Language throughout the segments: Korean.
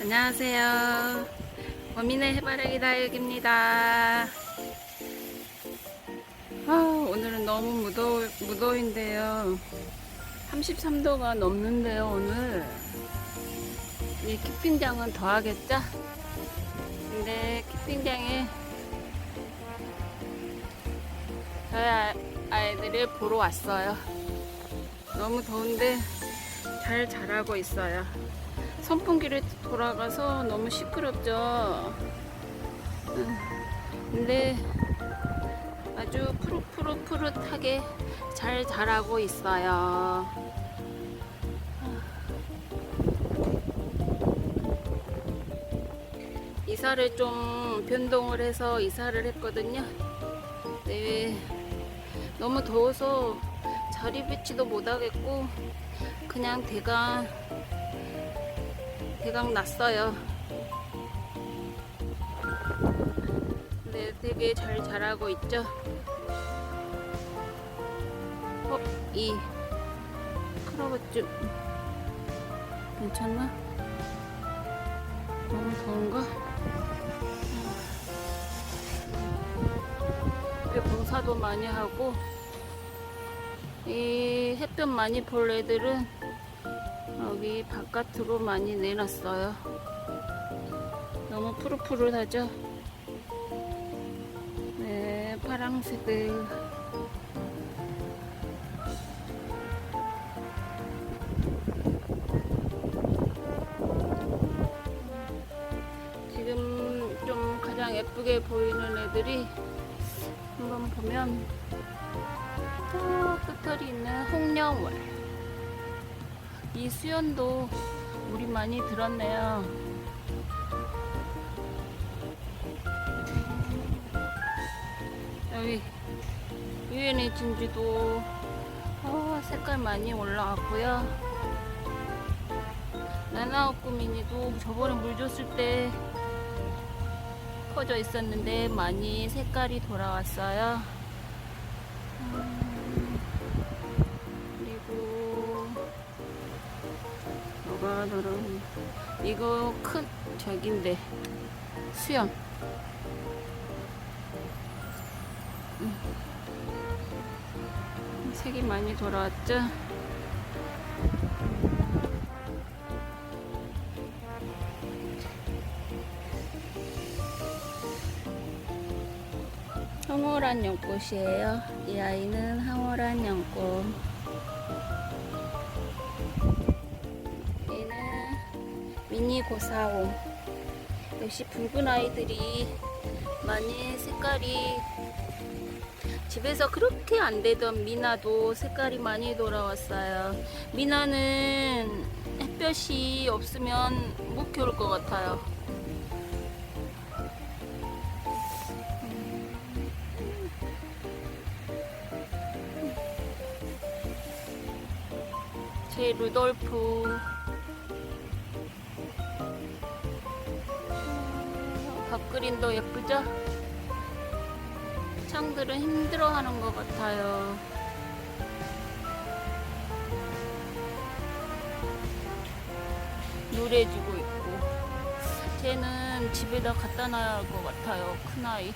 안녕하세요. 범인의 해바라기 다육입니다. 아, 오늘은 너무 무더, 무더운데요. 33도가 넘는데요, 오늘. 이 키핑장은 더 하겠죠? 근데 키핑장에 저희 아- 아이들을 보러 왔어요. 너무 더운데 잘 자라고 있어요. 선풍기를 돌아가서 너무 시끄럽죠. 음, 근데 아주 푸릇푸릇푸릇하게 잘 자라고 있어요. 이사를 좀 변동을 해서 이사를 했거든요. 네, 너무 더워서 자리 배치도 못하겠고 그냥 대강 대강 났어요. 네, 되게 잘 자라고 있죠. 어, 이 크로버츠 괜찮나? 너무 더운가? 봉사도 많이 하고 이 햇볕 많이 볼 애들은 여기 바깥으로 많이 내놨어요. 너무 푸릇푸릇하죠? 네, 파랑새들. 지금 좀 가장 예쁘게 보이는 애들이 한번 보면 저 끝털이 있는 홍령월. 이 수연도 물이 많이 들었네요. 여기 유엔의 진주도 어, 색깔 많이 올라왔고요. 나나오꾸미니도 저번에 물 줬을 때 퍼져 있었는데 많이 색깔이 돌아왔어요. 다른 이거 큰 저긴데. 수염. 음. 색이 많이 돌아왔죠? 황홀한 연꽃이에요. 이 아이는 황홀한 연꽃 미니 고사옴 역시 붉은 아이들이 많이 색깔이 집에서 그렇게 안 되던 미나도 색깔이 많이 돌아왔어요. 미나는 햇볕이 없으면 못 키울 것 같아요. 제 루돌프 그림도 예쁘죠? 창들은 힘들어하는 것 같아요. 노래지고 있고 쟤는 집에다 갖다 놔야 할 것 같아요. 큰 아이.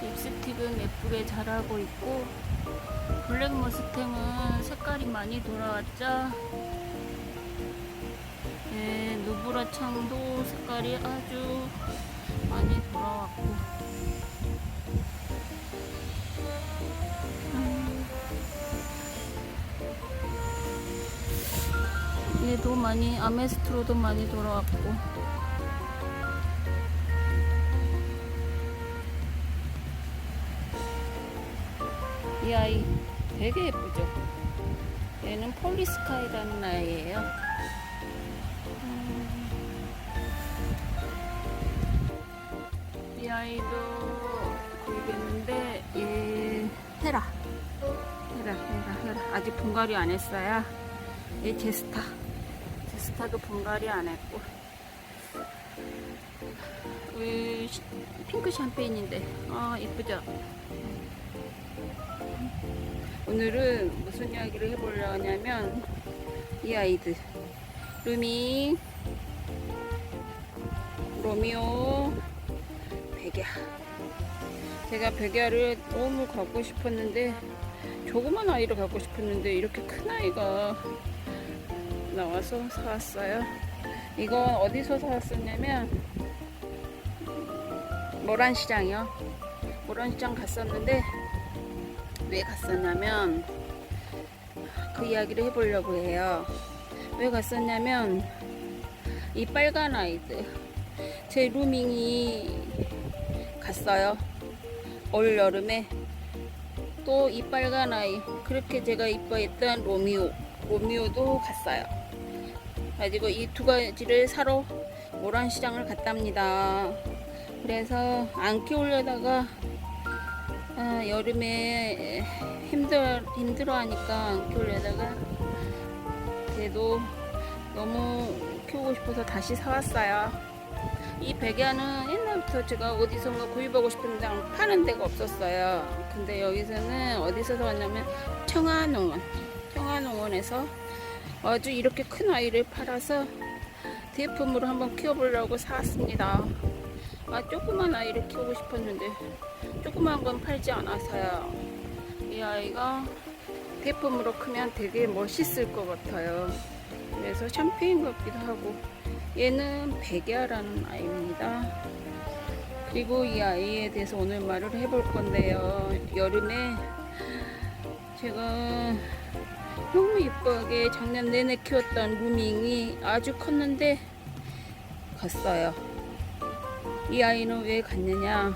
립스틱은 예쁘게 자라고 있고 블랙 머스탱은 색깔이 많이 돌아왔죠. 네, 누브라 창도 색깔이 아주 많이 돌아왔고. 음. 얘도 많이 아메스트로도 많이 돌아왔고. 이 아이 되게 예쁘죠? 얘는 폴리스카이라는 아이예요. 이 아이도 보이겠는데 얘 헤라. 헤라 헤라 헤라. 아직 분갈이 안 했어요. 얘 제스타. 제스타도 분갈이 안 했고. 이 시- 핑크 샴페인인데. 아 예쁘죠? 오늘은 무슨 이야기를 해보려 하냐면 이 아이들. 루미. 로미오 백야 제가 백야를 너무 갖고 싶었는데 조그만 아이를 갖고 싶었는데 이렇게 큰 아이가 나와서 사왔어요. 이건 어디서 사왔었냐면 모란시장이요. 모란시장 갔었는데 왜 갔었냐면 그 이야기를 해보려고 해요. 왜 갔었냐면 이 빨간 아이들 제 루밍이 갔어요. 올 여름에. 또 이 빨간 아이 그렇게 제가 이뻐했던 로미오 로미오도 갔어요. 가지고 이 두 가지를 사러 모란시장을 갔답니다. 그래서 안 키우려다가 아, 여름에 힘들 힘들어 하니까 안 키우려다가 그래도 너무 키우고 싶어서 다시 사왔어요. 이 백야는 옛날부터 제가 어디선가 구입하고 싶은데 파는 데가 없었어요. 근데 여기서는 어디서 사왔냐면 청아농원, 청아농원에서 아주 이렇게 큰 아이를 팔아서 대품으로 한번 키워보려고 사왔습니다. 아 조그만 아이를 키우고 싶었는데 조그만 건 팔지 않아서요. 이 아이가 대품으로 크면 되게 멋있을 것 같아요. 그래서 샴페인 같기도 하고 얘는 백야라는 아이입니다. 그리고 이 아이에 대해서 오늘 말을 해볼 건데요. 여름에 제가 너무 이쁘게 작년 내내 키웠던 루밍이 아주 컸는데 갔어요. 이 아이는 왜 갔느냐?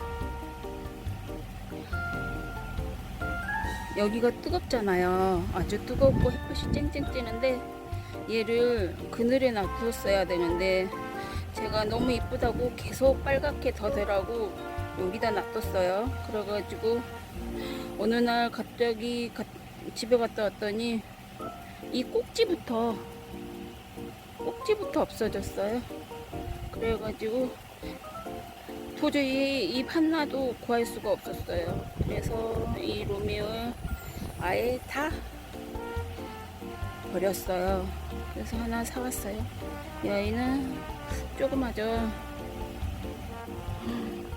여기가 뜨겁잖아요. 아주 뜨겁고 햇빛이 쨍쨍 찌는데 얘를 그늘에 놔뒀어야 되는데 제가 너무 이쁘다고 계속 빨갛게 더 되라고 여기다 놔뒀어요. 그래가지고 어느 날 갑자기 가- 집에 갔다 왔더니 이 꼭지부터 꼭지부터 없어졌어요. 그래가지고 도저히 이 판나도 구할 수가 없었어요. 그래서 이 로미오를 아예 다 버렸어요. 그래서 하나 사왔어요. 이 아이는 조그마죠.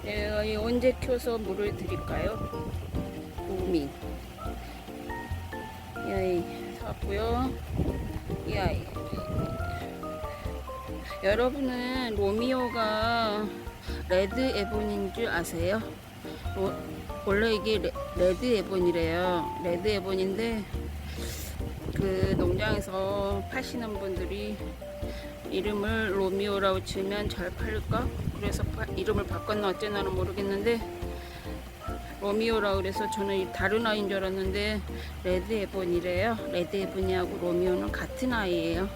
이 아이 언제 키워서 물을 드릴까요? 로미. 이 아이 사왔고요. 이 아이. 여러분은 로미오가 레드 에본인 줄 아세요? 로- 원래 이게 레, 레드 에본이래요. 레드 에본인데 그 농장에서 파시는 분들이 이름을 로미오라고 치면 잘 팔릴까? 그래서 파- 이름을 바꿨나 어쩌나는 모르겠는데 로미오라고 그래서 저는 이 다른 아이인 줄 알았는데 레드 에본이래요. 레드 에본이하고 로미오는 같은 아이예요.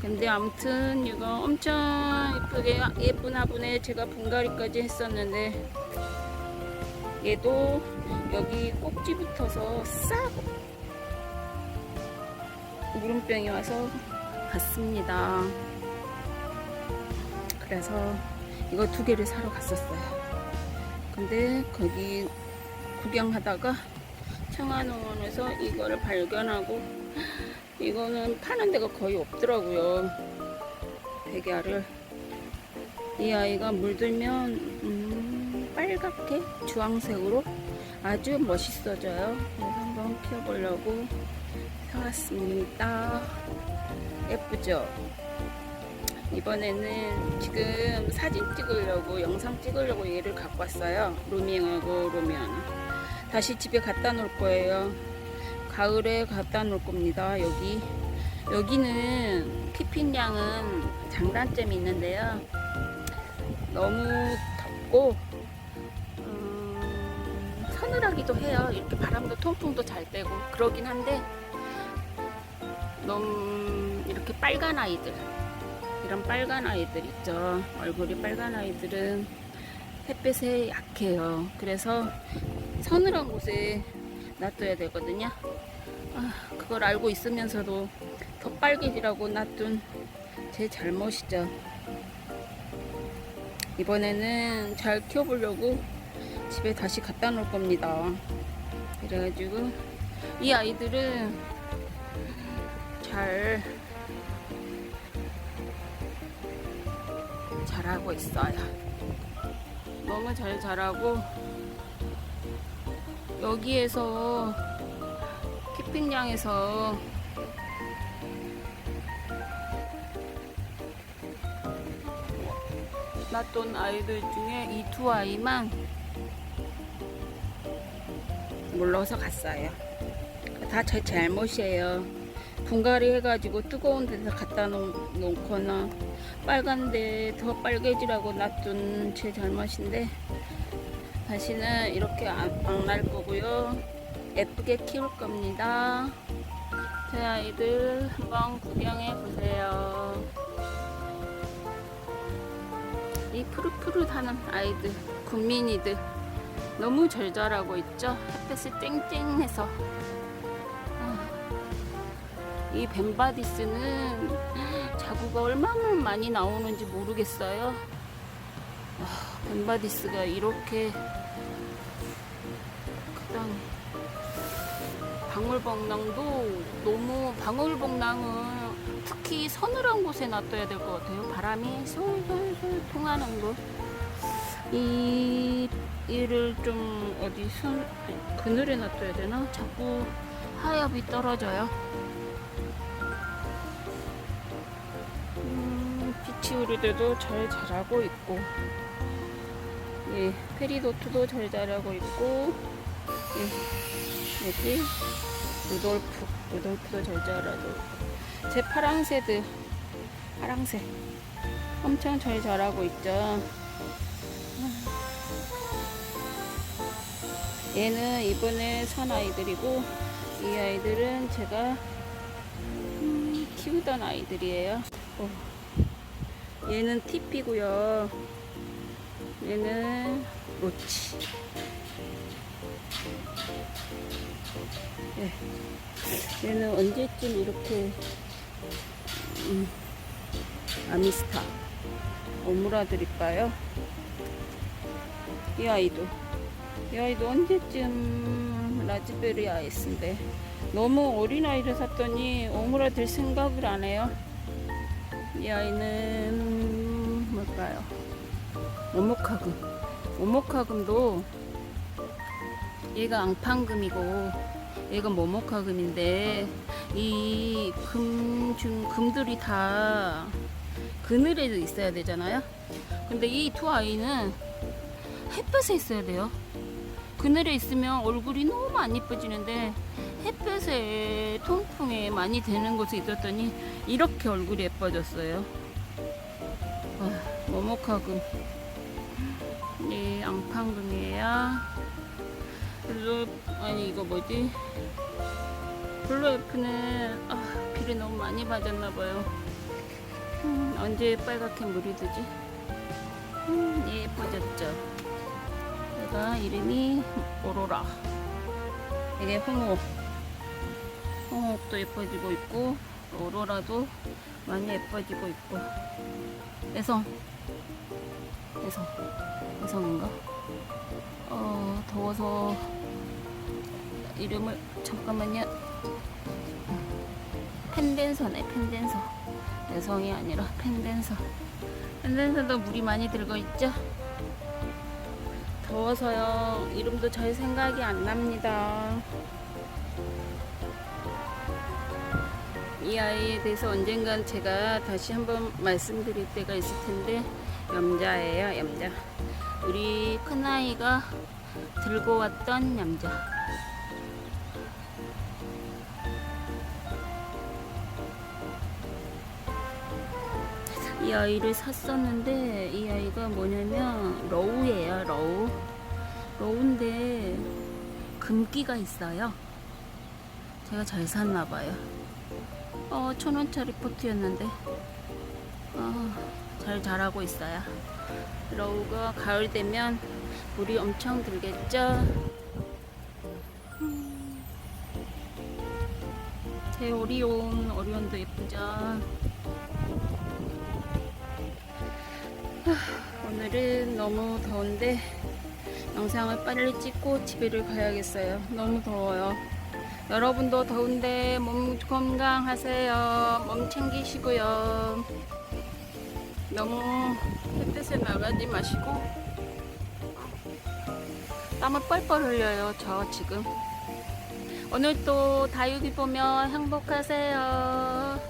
근데 아무튼 이거 엄청 예쁘게 예쁜 화분에 제가 분갈이까지 했었는데 얘도 여기 꼭지 붙어서 싹 물음병이 와서 갔습니다. 그래서 이거 두 개를 사러 갔었어요. 근데 거기 구경하다가 청아농원에서 이거를 발견하고 이거는 파는 데가 거의 없더라고요. 백야를. 이 아이가 물들면 음, 빨갛게 주황색으로 아주 멋있어져요. 그래서 한번 키워보려고 사왔습니다. 예쁘죠? 이번에는 지금 사진 찍으려고 영상 찍으려고 얘를 갖고 왔어요. 루밍하고 로미오는. 다시 집에 갖다 놓을 거예요. 가을에 갖다 놓을 겁니다. 여기 여기는 키핑량은 장단점이 있는데요. 너무 덥고 음, 서늘하기도 해요. 이렇게 바람도 통풍도 잘 빼고 그러긴 한데 너무 이렇게 빨간 아이들 이런 빨간 아이들 있죠. 얼굴이 빨간 아이들은 햇빛에 약해요. 그래서 서늘한 곳에 놔둬야 되거든요. 아, 그걸 알고 있으면서도 더 빨개지라고 놔둔 제 잘못이죠. 이번에는 잘 키워보려고 집에 다시 갖다 놓을 겁니다. 그래가지고 이 아이들은 잘 자라고 있어요. 너무 잘 자라고 여기에서 키핑장에서 낳던 아이들 중에 이 두 아이만 물러서 갔어요. 다 제 잘못이에요. 분갈이 해가지고 뜨거운 데서 갖다 놓- 놓거나 빨간데 더 빨개지라고 놔둔 제 잘못인데 다시는 이렇게 안날 거고요. 예쁘게 키울 겁니다. 제 아이들 한번 구경해 보세요. 이 푸릇푸릇하는 아이들, 군민이들 너무 잘 자라고 있죠? 햇볕이 쨍쨍해서 아, 이 벤바디스는 자구가 얼마나 많이 나오는지 모르겠어요. 아, 벤바디스가 이렇게 그다음 방울복랑도 너무 방울복랑은 특히 서늘한 곳에 놔둬야 될 것 같아요. 바람이 솔솔솔 통하는 곳. 이 이를 좀 어디 선 그늘에 놔둬야 되나? 자꾸 하엽이 떨어져요. 음, 피치우르드도 잘 자라고 있고, 예, 페리도트도 잘 자라고 있고, 예, 여기 루돌프, 루돌프도 잘 자라고 있고, 제 파랑새들, 파랑새 엄청 잘 자라고 있죠. 얘는 이번에 산 아이들이고 이 아이들은 제가 음, 키우던 아이들이에요. 어. 얘는 티피고요. 얘는 로치. 예. 얘는 언제쯤 이렇게 음, 아미스타 오므라드릴까요? 이 아이도 이 아이도 언제쯤 라즈베리 아이스인데 너무 어린 아이를 샀더니 오므라들 생각을 안 해요. 이 아이는 뭘까요? 오목화금. 오목화금도 얘가 앙팡금이고 얘가 모목화금인데 이 금 중 금들이 다 그늘에 있어야 되잖아요. 근데 이 두 아이는 햇볕에 있어야 돼요. 그늘에 있으면 얼굴이 너무 안 예뻐지는데 햇볕에 통풍에 많이 되는 곳에 있었더니 이렇게 얼굴이 예뻐졌어요. 아, 모목화금. 네, 앙팡금이에요. 그래서 아니 이거 뭐지? 블루에프는 아, 비를 너무 많이 맞았나 봐요. 음, 언제 빨갛게 물이 드지? 음, 예뻐졌죠. 얘가 이름이 오로라. 이게 홍옥. 홍옥도 예뻐지고 있고 오로라도 많이 예뻐지고 있고. 애성. 애성. 애성인가? 어 더워서 이름을 잠깐만요. 펜덴서네 펜덴서. 애성이 아니라 펜덴서. 펜덴서도 물이 많이 들고 있죠? 더워서요. 이름도 잘 생각이 안 납니다. 이 아이에 대해서 언젠간 제가 다시 한번 말씀드릴 때가 있을 텐데 염자예요, 염자. 우리 큰 아이가 들고 왔던 염자. 이 아이를 샀었는데 이 아이가 뭐냐면 러우예요 러우 러우인데 금기가 있어요 제가 잘 샀나 봐요 어 천원짜리 포트였는데 어, 잘 자라고 있어요 러우가 가을 되면 물이 엄청 들겠죠 음. 제 오리온 오리온도 예쁘죠 오늘은 너무 더운데 영상을 빨리 찍고 집에를 가야겠어요. 너무 더워요. 여러분도 더운데 몸 건강하세요. 몸 챙기시고요. 너무 햇빛에 나가지 마시고 땀을 뻘뻘 흘려요 저 지금 오늘 또 다육이 보면 행복하세요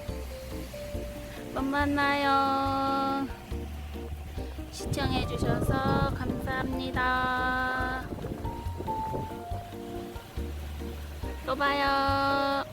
또 만나요 시청해 주셔서 감사합니다 또 봐요